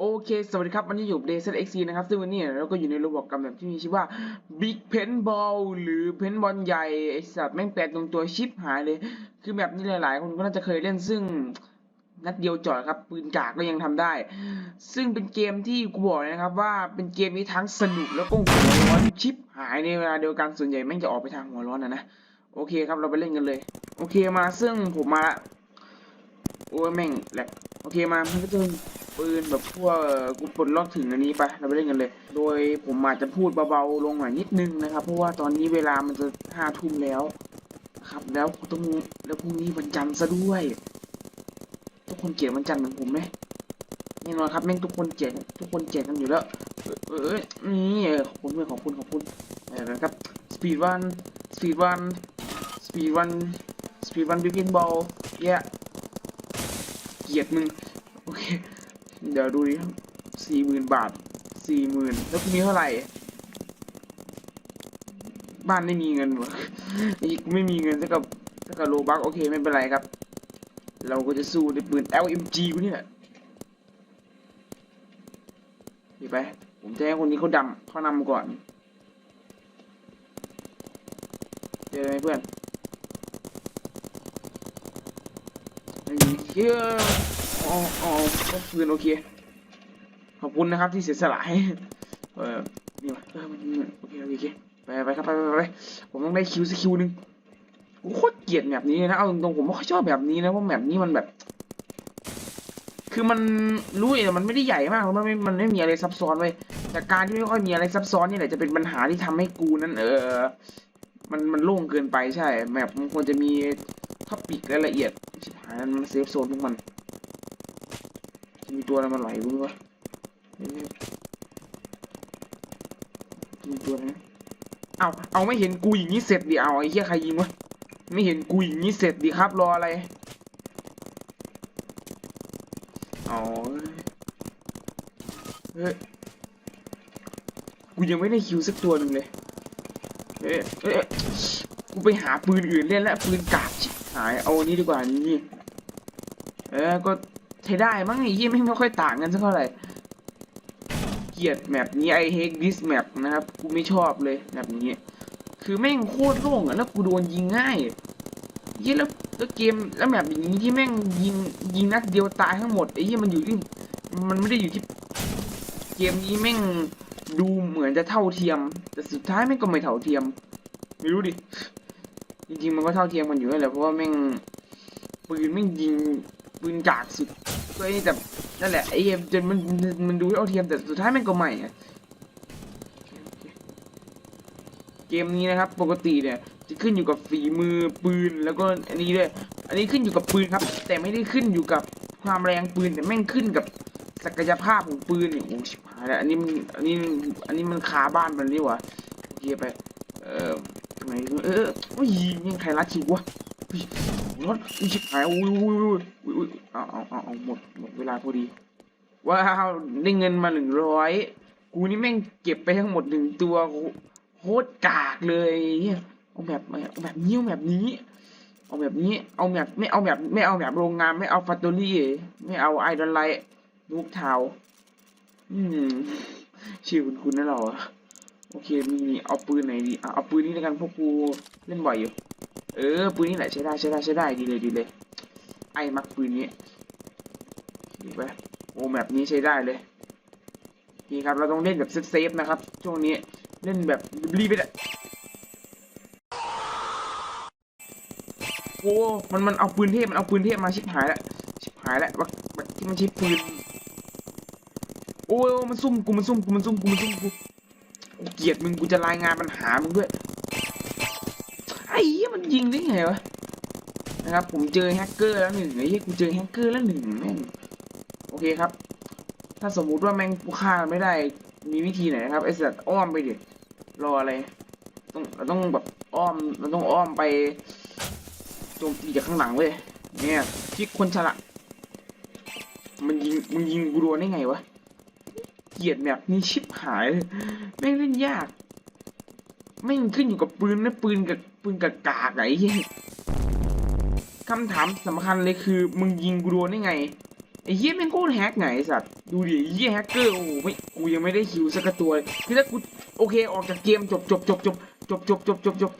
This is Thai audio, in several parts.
โอเค สวัสดีครับ วันนี้อยู่เดซเอ็กซีนะครับ ซึ่งวันนี้เราก็อยู่ในระบบกำแบบที่มีชื่อว่า Big Pen Ball หรือเพนบอลใหญ่ไอสัตว์แม่งแปลตรงตัวชิปหายเลย คือแบบนี้หลายๆ คนก็น่าจะเคยเล่นซึ่งนัดเดียวจอดครับ ปืนกากก็ยังทำได้ ซึ่งเป็นเกมที่กูบอกนะครับว่าเป็นเกมที่ทั้งสนุกแล้วก็หัวร้อนชิปหายในเวลาเดียวกันส่วนใหญ่แม่งจะออกไปทางหัวร้อนนะนะ โอเคครับเราไปเล่นกันเลย โอเคมาซึ่งผมมาละโอ้ยแม่งแหลกโอเคมามันก็จะ ปืนแบบพวกกูปลดล็อกถึงอันนี้ไปเราไปเล่นกันเลย โดยผมอาจจะพูดเบาๆลงหน่อยนิดนึงนะครับ เพราะว่าตอนนี้เวลามันจะห้าทุ่มแล้วครับ แล้วต้องแล้วพรุ่งนี้วันจันทร์ซะด้วย ทุกคนเกลียดวันจันทร์เหมือนผมไหมแน่นอนครับแม่งทุกคนเกลียดทุกคนเกลียดกันอยู่แล้ว เออเออนี่เออขอบคุณเพื่อนขอบคุณขอบคุณออนะครับสปีดวันสปีดวันสปีดวันสปีดวันบิ๊กินบอลเย้เกลียดมึง เดี๋ยวดูดิสี่หมื่นบาทสี่หมื่นแล้วกูมีเท่าไหร่ บ้านไม่มีเงินวะนี่กูไม่มีเงินเท่ากับเท่ากับโลบักโอเคไม่เป็นไรครับ เราก็จะสู้ด้วยปืน LMG กูเนี่ยดีไปผมจะให้คนนี้เขาดำเขานำก่อนเจอไหมเพื่อนไม่มีเฮ้ย อ๋ออ๋อก็ปืนโอเคขอบคุณนะครับที่เสียสละให้เออนี่วะเออมันโอเคโอเคไปไปครับไปไปไปผมต้องได้คิวสักคิวหนึ่งผมโคตรเกลียดแบบนี้เลยนะเอาตรงๆผมไม่ค่อยชอบแบบนี้นะเพราะแบบนี้มันแบบ คือมันรู้แต่มันไม่ได้ใหญ่มากมันไม่มันไม่มีอะไรซับซ้อนไว้ยแต่การที่ไม่ค่อยมีอะไรซับซ้อนนี่แหละจะเป็นปัญหาที่ทำให้กูนั้น เออ มันมันโล่งเกินไปใช่แมปมันควรจะมีท็อปิกรายละเอียดชิบหายแล้วมันเซฟโซนพวกมัน มีตัวอะไรมาไหลมึงวะมีตัวนะเอาเอาไม่เห็นกูอย่างนี้เสร็จดิเอาไอ้เหี้ยใครยิงวะไม่เห็นกูอย่างนี้เสร็จดิครับรออะไรอ๋อเฮ้ยกูยังไม่ได้คิวสักตัวหนึ่งเลยเอ๊ะเอ๊ะกูไปหาปืนอื่นเล่นแล้วปืนกากชิบหายเอาอันนี้ดีกว่านี่เออก็ ใช้ได้มั้งไอ้ยี่ไม่ไม่ค่อยต่างกันสักเท่าไหร่ เกลียดแมปนี้ไอเฮกดิสแมปนะครับ กูไม่ชอบเลยแบบนี้ คือแม่งโคตรโล่งอะแล้วกูโดนยิงง่ายยี่แล้วแล้วเกมแล้วแมปอย่างนี้ที่แม่งยิงยิงนัดเดียวตายทั้งหมดไอ้ยี่มันอยู่ที่มันไม่ได้อยู่ที่ เกมนี้แม่งดูเหมือนจะเท่าเทียม แต่สุดท้ายแม่งก็ไม่เท่าเทียม ไม่รู้ดิจริงๆมันก็เท่าเทียมกันอยู่นั่นแหละเพราะว่าแม่งปืนแม่งยิง ปืนกากสุดก็ไอ้นี่แต่นั่นแหละไอ้เหี้ยจนมันมันดูเท่าเทียมแต่สุดท้ายม่งก็ไม่อะเกมนี้นะครับปกติเนี่ยจะขึ้นอยู่กับฝีมือปืนแล้วก็อันนี้ด้วยอันนี้ขึ้นอยู่กับปืนครับ แต่ไม่ได้ขึ้นอยู่กับความแรงปืนแต่แม่งขึ้นกับศักยภาพของปืนเนี่ยโอ้ชิบหายแล้วอันนี้มันอันนี้อันนี้มันคาบ้านมันนี่หวะโอเคไป เออตรงไหนเออโอ้ยยังใครรัดชิวะเฮ้ย รถอีชิบหายอุ้ยอุ้ยอุ้ยอุ้ยเอาเอาเอาเอาหมดหมดเวลาพอดี ว้าวได้เงินมาหนึ่งร้อยกูนี่แม่งเก็บไปทั้งหมดหนึ่งตัวโคตรกากเลยเอาแบบเอาแบบนี้เอาแบบนี้ เอาแบบนี้ เอาแบบไม่เอาแบบไม่เอาแบบโรงงานไม่เอาฟัตตอรี่ ไม่เอาไอดอลไลท์ลูกเทาอืมชื่อคุณคุณนะเรอโอเคมีเอาปืนไหนดีอะเอาปืนนี้แล้วกันพวกกูเล่นบ่อยอยู่ เออปืนนี้แหละใช้ได้ใช้ได้ใช้ได้ดีเลยดีเลยไอ้มักปืนนี้ดีไปโอ้แบบนี้ใช้ได้เลยนี่ครับเราต้องเล่นแบบเซฟๆนะครับ ช่วงนี้เล่นแบบรีบไปเลยโอ้มันมันเอาปืนเทพมันเอาปืนเทพมาชิบหายแล้วชิบหายแล้วบักบักที่มันใช้ปืนโอ้ยมันซุ่มกูมันซุ่มกูมันซุ่มกูมันซุ่มกูเกลียดมึงกูจะรายงานปัญหามึงด้วย ยิงได้ไงวะนะครับผมเจอแฮกเกอร์แล้วหนึ่งไอ้เหี้ยกูเจอแฮกเกอร์แล้วหนึ่งแม่งโอเคครับ ถ้าสมมุติว่าแม่งกูฆ่าไม่ได้มีวิธีไหนนะครับไอ้สัตว์อ้อมไปดิรออะไรต้องเราต้องแบบอ้อมเราต้องอ้อมไปโจมตีจากข้างหลังเว้ยเนี่ยที่คนฉลาดมันยิงมึงยิงกูโดนได้ไงวะเกียดแบบนี้ชิบหายเลยแม่งเล่นยากแม่งขึ้นอยู่กับปืนนะปืนกับ ปืนกับกากไอ้เหี้ยคำถามสำคัญเลยคือมึงยิงกูโดนได้ไงไอ้เหี้ยแม่งโคตรแฮกไงสัตว์ดูดิไอ้เหี้ยแฮกเกอร์โอ้ไม่กูยังไม่ได้คิวสักตัวเลยคือถ้ากูโอเคออกจากเกมจบจบจบจบจบจบจบจบจบ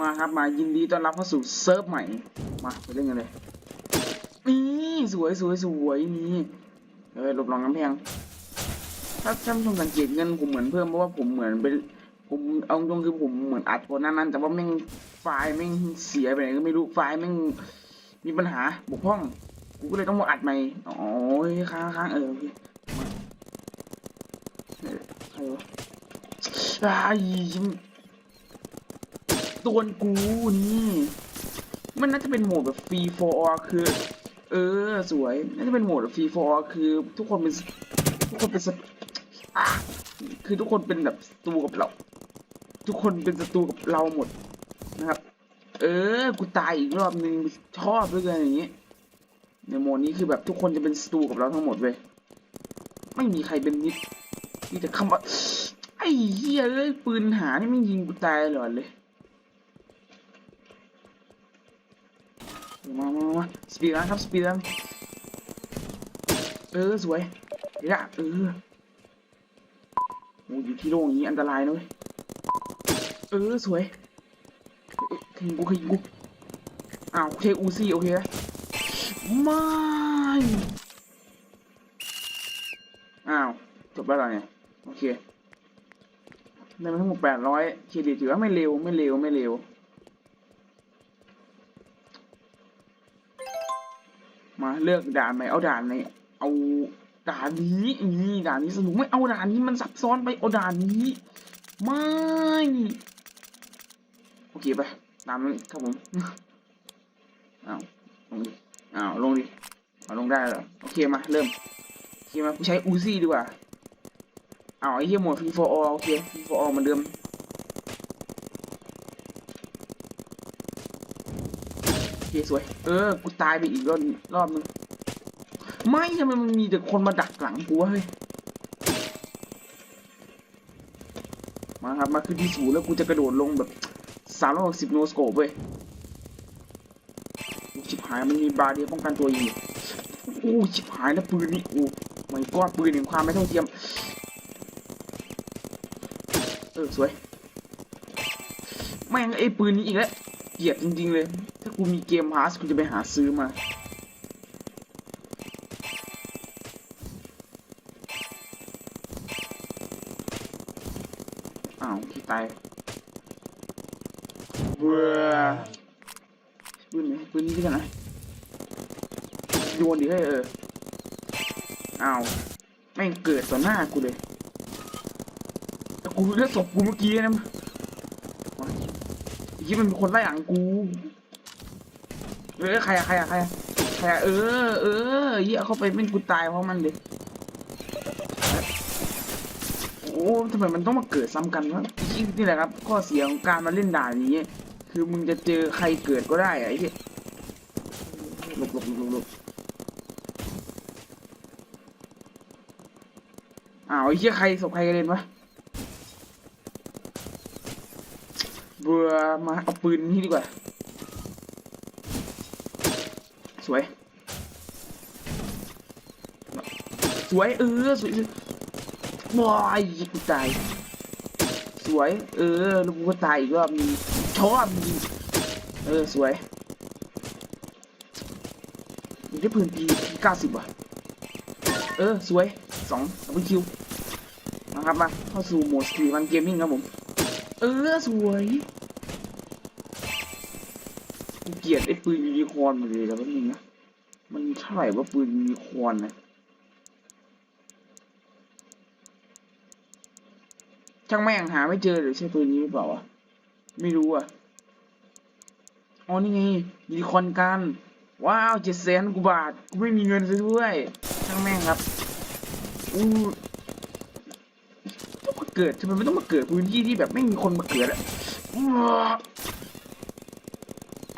มาครับมายินดีต้อนรับเข้าสู่เซิร์ฟใหม่ มาไปเล่นกันเลย นี่สวยสวยสวยนี่เออหลบหลังกำแพงถ้าท่านผู้ชมสังเกตเงินผมเหมือนเพิ่มเพราะว่าผมเหมือนเป็นผมเอาตรงคือผมเหมือนอัดคนนั้นนั้นแต่ว่าแม่งไฟล์แม่งเสียไปไหนก็ไม่รู้ไฟล์แม่งมีปัญหาบกพร่องกูก็เลยต้องมาอัดใหม่อ๋อค้างค้างเออโอเคมาใครวะไอ้ตัวนกูนี่มันน่าจะเป็นโหมดแบบฟรีฟอร์คือ เออ สวย น่าจะเป็นโหมดฟรีฟอร์คือทุกคนเป็น ทุกคนเป็นศัตอะคือทุกคนเป็นแบบศัตรูกับเรา ทุกคนเป็นศัตรูกับเราหมดนะครับ เออ กูตายอีกรอบนึงชอบด้วยกันอย่างนี้ ในโหมดนี้คือแบบทุกคนจะเป็นศัตรูกับเราทั้งหมดเว้ย ไม่มีใครเป็นมิตรมีแต่คำว่าไอ้เหี้ยเอ้ยปืนหานี่ไม่ยิงกูตายหลอดเลย มามามาสปีดรันครับสปีดรันเออสวยเดี๋ยวนะเออโอ้อยู่ที่โล่งอย่างนี้อันตรายนะเว้ยเออสวยเอ๊ะขยิงกูขยิงกูอ้าวเทอูซี่โอเคไมไม่อ้าวจบแล้วเหรอเนี่ยโอเคได้มาทั้งหมดแปดร้อยเครดิตถือว่าไม่เร็วไม่เร็วไม่เร็ว มาเลือกด่านไหนเอาด่านไหนเอาด่านนี้นี่ด่านนี้สนุกไม่เอาด่านนี้มันซับซ้อนไปเอาด่านนี้ไม่โอเคไปตามนั้นครับผมอ้าวลงดิอ้าวลงดิเอาลงได้เหรอโอเคมาเริ่มโอเคมากูใช้อูซี่ดีกว่าอ้าวไอ้เหี้ยหมดฟรีฟอร์อโอเคฟรีฟอร์อเหมือนเดิมโอเค สวย เออ กูตายไปอีกรอบรอบนึง ไม่ทำไมมันมีแต่คนมาดักหลังกูวะเฮ้ย มาครับ มาขึ้นที่สูงแล้วกูจะกระโดดลงแบบสามร้อยหกสิบโนสโคปเว้ยชิบหายมันมีบาเรียป้องกันตัวอยู่โอ้ชิบหายนะปืนนี่โอ้ไม่ก็ปืนแห่งความไม่เท่าเทียม เออสวย แม่งไอ้ปืนนี้อีกแล้ว ลียดจริง ๆ เลย ถ้ากูมีเกมพาสกูจะไปหาซื้อมา อ้าวที่ตายเบื่อปืนไหนปืนนี้ที่ไหนโยนดิให้เออ อ้าว แม่งเกิดต่อหน้ากูเลย แต่กูเลือกศพกูเมื่อกี้นะมา ยี่มันเป็นคนไล่หลังกูเออใครอะใครอะใครอะใครอะเออเออเหี้ยเข้าไปแม่งกูตายเพราะมันเลยโอ้ทำไมมันต้องมาเกิดซ้ำกันวะนี่แหละครับ ข้อเสียของการมาเล่นด่านอย่างเงี้ คือมึงจะเจอใครเกิดก็ได้อะไอ้เหี้ยหลบหลบหลบหลบอ้าวไอ้เหี้ยใครศพใครกันเล่นวะ เบื่อมาเอาปืนนี่ดีกว่า สวย สวยเออสวยบอยกูตาย สวย เออลูก็ตายอีกรอบนึงชอบมึงเออ สวยมีได้ปืนพีเก้าสิบว่ะเออ สวยสองดับเบิลคิวนะครับมาเข้าสู่โหมดสตรีมันเกมมิ่งครับผม ออสวยเกลียดไอ้ปืนยูนิคอร์นมาเลยแล้วนึงนะมันเท่าไหร่ว่าปืนยูนิคอร์นนะช่างแม่งหาไม่เจอหรือใช่ปืนนี้หรือเปล่าวะไม่รู้อะอ๋อนี่ไงยูนิคอร์นกันว้าวเจ็ดแสนกว่าบาทกูไม่มีเงินซื้อด้วยช่างแม่งครับอู้ต้องม เกิดทำไมไม่ต้องมาเกิดพื้นที่ที่แบบไม่มีคนมาเกิดอะ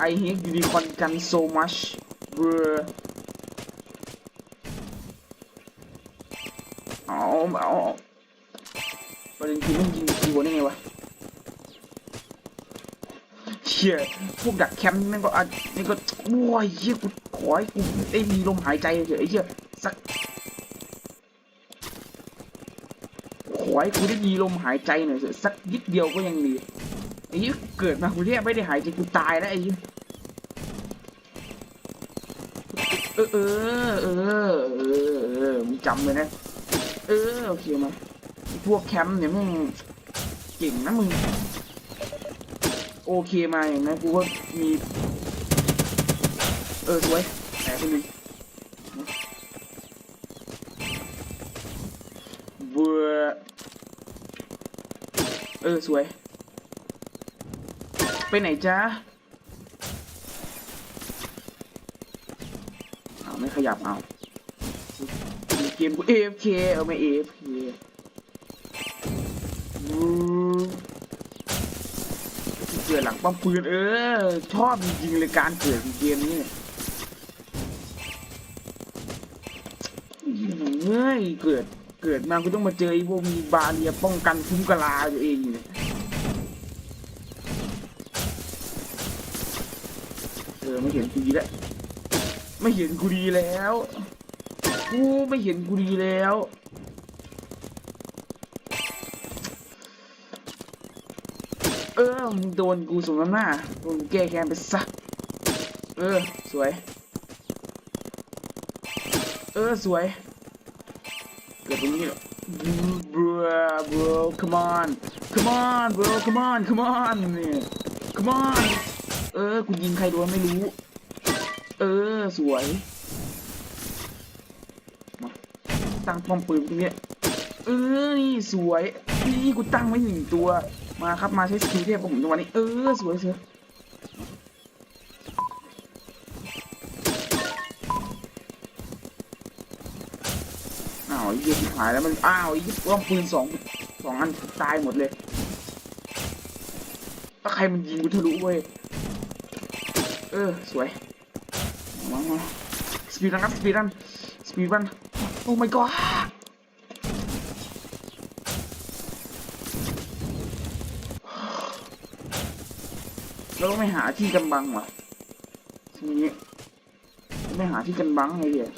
I hate unicorn gun so much bruh เอาเอาเอาประเด็นคือไม่ยิงคิวได้ไงวะเชี่ยพวกดักแคมป์นี่แม่งก็อะนี่ก็โอ้ยเฮียกูขอให้กูได้มีลมหายใจเฉยไอ้เฮียสักขอ ให้กูได้มีลมหายใจหน่อยสักนิดเดียวก็ยังดีไอ้เฮียเกิดมากูแทบไม่ได้หายใจกูตายแล้วไอ้ยเออเออเออเออเออมึงจำเลยนะ เออโอเคมาพวกแคมป์เนี่ยมึงเก่งนะมึงโอเคมาอย่างนั้นกูก็มี เออสวยแต่คนนึง เออ สวย ไปไหนจ๊ะเอาไม่ขยับเอาเกมกู AFK เอาไม่ AFK เกิดหลังป้อมปืนเออ ชอบจริงๆเลยการเกิดเกมนี้เนี่ยเฮ้ยเกิด เกิดมากูต้องมาเจอไอ้พวกมีบาเรียป้องกันคุ้มกะลาตัวเองอยู่เนี่ยเออไม่เห็นกูดีแล้วไม่เห็นกูดีแล้วกูไม่เห็นกูดีแล้วเออมึงโดนกูสมน้ำหน้าโดนกูแก้แค้นไปซะเออสวย เออสวย ตรงนี้เหรอ bro come on come on bro come on come on เนี่ย come on เออกูยิงใครโดนไม่รู้ เออสวยมาตั้งป้อมปืนตรงเนี้ยเออนี่สวยนี่กูตั้งไว้หนึ่งตัวมาครับมาใช้สกิลเทพของผมจังหวะนี้เออสวยเชียวาวไอ้เหี้ยชิบหายแล้วมันอ้าวไอ้เหี้ยป้อมปืนสองสองอันตายหมดเลยถ้าใครมันยิงกูทะลุเว้ยเออสวยมามาสปีดรันครับสปีดรันสปีดรันโอ้ my god เราต้องไปหาที่กันบังว่ะทีนี้ต้องไปหาที่กันบังไงเดีย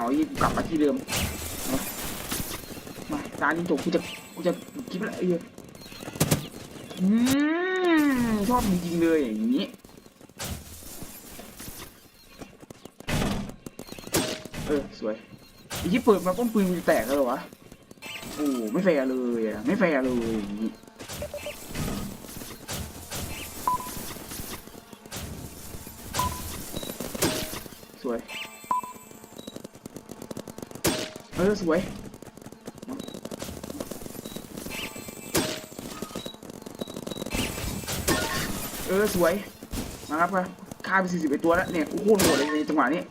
เอาอีกกลับมาที่เดิม มามาตานี้จบกูจะกูจะคลิปละไอ้เหี้ยอืมชอบจริงๆเลยอย่างนี้เออสวยไอ้ที่เปิดมาป้อมปืนมันจะแตกแล้วเหรอวะโอ้ไม่แฟร์เลยอะไม่แฟร์เลยอย่างนี้สวย เออสวยเออสวยมาครับมาฆ่าไปสี่สิบเอ็ดตัวแล้วเนี่ยกูโคตรโหดเลยในจังหวะนี้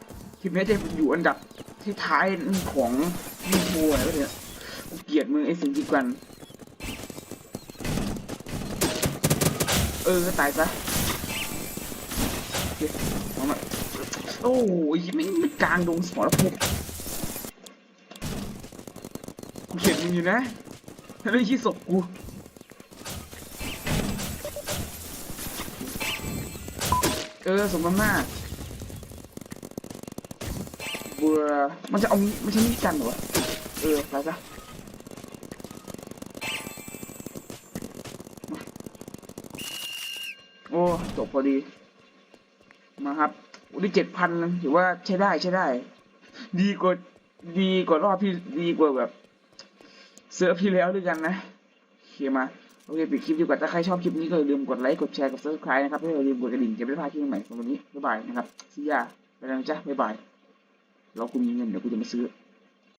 คลิปนี้จะอยู่อันดับที่ท้ายของยูทูบอะไรวะเนี่ยกูเกลียดมึงไอ้สิ่งที่กัน เออตายซะโอ้ยไม่ไม่กลางดงสมรภูมิกูเห็น มึงอยู่นะถ้าได้ชี้ศพกูเออสมน้ำหน้าเบื่อมันจะเอามีมันใช่มีดกันเหรอวะเออไปซะโอ้จบพอดี มาครับได้เจ็ดพันถือว่าใช้ได้ใช้ได้ ดีกว่าดีกว่ารอบพี่ดีกว่าแบบ เสือพี่แล้วด้วยกันนะโอเคมาโอเคปิดคลิปดีกว่าถ้าใครชอบคลิปนี้ก็อย่าลืมกดไลค์กดแชร์กด subscribe นะครับและอย่าลืมกดกระดิ่งจะไม่พลาดคลิปใหม่สำหรับวันนี้บ๊ายบายนะครับซียาไปแล้วจ้ะบ๊ายบายรอกูมีเงินเดี๋ยวกูจะมาซื้อ